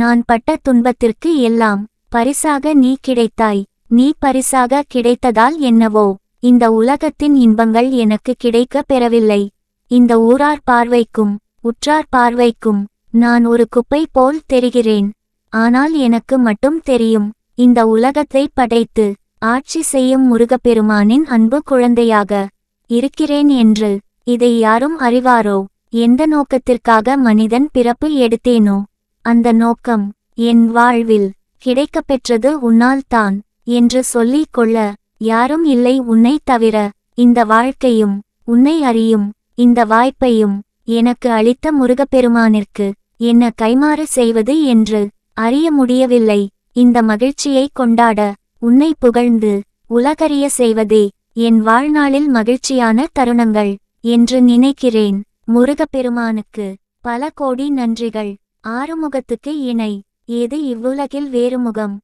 நான் பட்ட துன்பத்திற்கு எல்லாம் பரிசாக நீ கிடைத்தாய். நீ பரிசாக கிடைத்ததால் என்னவோ? இந்த உலகத்தின் இன்பங்கள் எனக்கு கிடைக்க பெறவில்லை. இந்த ஊரார் பார்வைக்கும் உற்றார் பார்வைக்கும் நான் ஒரு குப்பை போல் தெரிகிறேன். ஆனால் எனக்கு மட்டும் தெரியும் இந்த உலகத்தை படைத்து ஆட்சி செய்யும் முருகப்பெருமானின் அன்பு குழந்தையாக இருக்கிறேன் என்று இதை யாரும் அறிவாரோ? எந்த நோக்கத்திற்காக மனிதன் பிறப்பு எடுத்தேனோ? அந்த நோக்கம் என் வாழ்வில் கிடைக்கப்பெற்றது உன்னால்தான் என்று சொல்லிக் கொள்ள யாரும் இல்லை உன்னை தவிர. இந்த வாழ்க்கையும் உன்னை அறியும் இந்த வாய்ப்பையும் எனக்கு அளித்த முருகப்பெருமானிற்கு என்ன கைமாறு செய்வது என்று அறிய முடியவில்லை. இந்த மகிழ்ச்சியை கொண்டாட உன்னை புகழ்ந்து உலகறிய செய்வதே என் வாழ்நாளில் மகிழ்ச்சியான தருணங்கள் என்று நினைக்கிறேன். முருகப்பெருமானுக்கு பல கோடி நன்றிகள். ஆறுமுகத்துக்கு இணை. ஏது இவ்வுலகில் வேறுமுகம்?